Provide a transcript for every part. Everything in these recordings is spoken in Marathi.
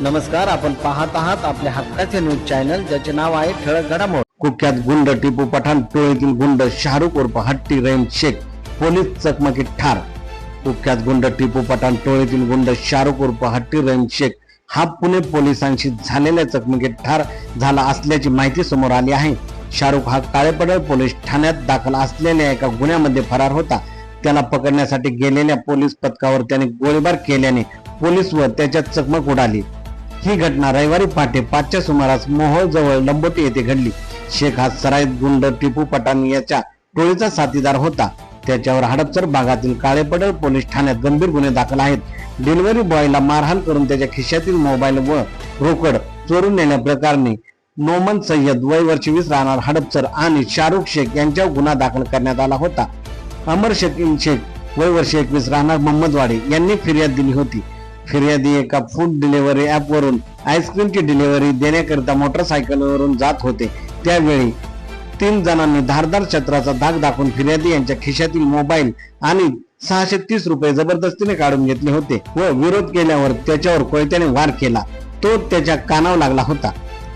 नमस्कार आपण पाहत आहात आपल्या हक्काचे न्यूज चॅनल ज्याचे नाव आहे ठळक घडामोड. कुख्यात गुंड टिपू पठाण टोळीतील गुंड शाहरुख उर्फ हट्टी रहीम शेख पोलीस चकमकीत ठार. कुख्यात गुंड टिपू पठाण टोळीतील गुंड शाहरुख उर्फ हट्टी रहीम शेख हा पुणे पोलिसांशी झालेल्या चकमकीत ठार झाला असल्याची माहिती समोर आली आहे. शाहरुख हा काळेपडळ पोलीस ठाण्यात दाखल असलेल्या एका गुन्ह्यामध्ये फरार होता. त्याला पकडण्यासाठी गेलेल्या पोलीस पथकावर त्याने गोळीबार केल्याने पोलीस व त्याच्यात चकमक उडाली. ही घटना रविवारी पहाटे पाचच्या सुमारास मोहोळ जवळ लंबोटी येथे घडली. शेख हा सराईत गुंड टिपू पठाण याच्या टोळीचा साथीदार होता. त्याच्यावर हडपसर भागातील काळेपडळ पोलीस ठाण्यात गंभीर गुन्हे दाखल आहेत. डिलिव्हरी बॉयला मारहाण करून त्याच्या खिशातील मोबाईल व रोकड चोरून नेण्याप्रकरणी नोमन सय्यद वय वर्ष वीस राहणार हडपसर आणि शाहरुख शेख यांच्यावर गुन्हा दाखल करण्यात आला होता. अमर शकील शेख वय वर्ष एकवीस राहणार मोहम्मदवाडी यांनी फिर्याद दिली होती. फिर्यादी एका फूड डिलिव्हरी ऍप वरून आईस्क्रीमची डिलिव्हरी देण्याकरिता मोटरसायकलवरून जात होते. त्यावेळी तीन जणांनी धारदार छत्राचा धाक दाखवून फिर्यादी यांच्या खिशातील मोबाईल आणि सहाशे तीस रुपये जबरदस्तीने काढून घेतले होते व विरोध केल्यावर त्याच्यावर कोयत्याने वार केला. तो त्याच्या कानावर लागला होता.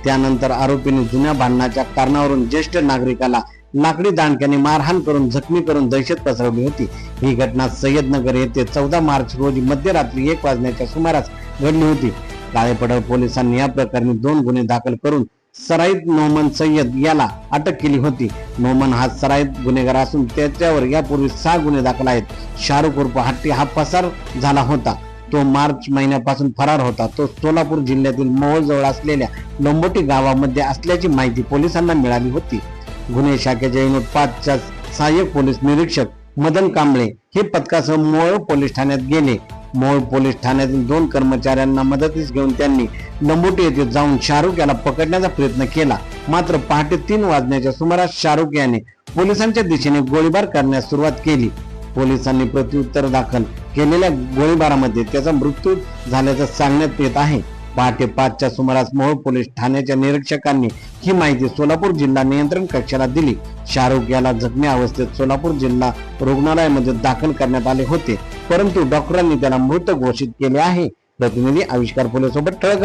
त्यानंतर आरोपीने जुन्या भांडणाच्या कारणावरून ज्येष्ठ नागरिकाला लाकडी दांडक्याने मारहाण करून जखमी करून दहशत पसरवली होती. ही घटना सय्यदनगर येथे चौदा मार्च रोजी मध्यरात्री एक वाजण्याच्या सुमारास घडली होती. काळेपडळ पोलिसांनी या प्रकरणी दोन गुन्हे दाखल करून सराईत नोमन सय्यद याला अटक केली होती. नोमन हा सराईत गुन्हेगार असून त्याच्यावर यापूर्वी सहा गुन्हे दाखल आहेत. शाहरुख उर्फ हट्टी हा पसार झाला होता. तो मार्च महिन्यापासून फरार होता. तो सोलापूर जिल्ह्यातील मोहोळ जवळ असलेल्या लोंबोटी गावामध्ये असल्याची माहिती पोलिसांना मिळाली होती. गुन्हे शाखेचे विनोद पाचच्या सहाय्यक पोलीस निरीक्षक मदन कांबळे हे पथकासह मोहोळ पोलीस ठाण्यात गेले. मोहोळ पोलीस ठाण्यातील दोन कर्मचाऱ्यांना मदतीस घेऊन त्यांनी लंबोटी येथे जाऊन शाहरुख याला पकडण्याचा प्रयत्न केला. मात्र पहाटे तीन वाजण्याच्या सुमारास शाहरुख याने पोलिसांच्या दिशेने गोळीबार करण्यास सुरुवात केली. पोलिसांनी प्रत्युत्तर दाखल केलेल्या गोळीबारामध्ये त्याचा मृत्यू झाल्याचं सांगण्यात येत आहे. पहाटे पाचच्या सुमारास मोहोळ पोलीस ठाण्याच्या निरीक्षकांनी ही माहिती सोलापूर जिल्हा नियंत्रण कक्षाला दिली. शाहरुख याला जखमी अवस्थेत सोलापूर जिल्हा रुग्णालयामध्ये दाखल करण्यात आले होते. परंतु डॉक्टरांनी त्याला मृत घोषित केले आहे. प्रतिनिधी आविष्कार फुले सोबत ठळक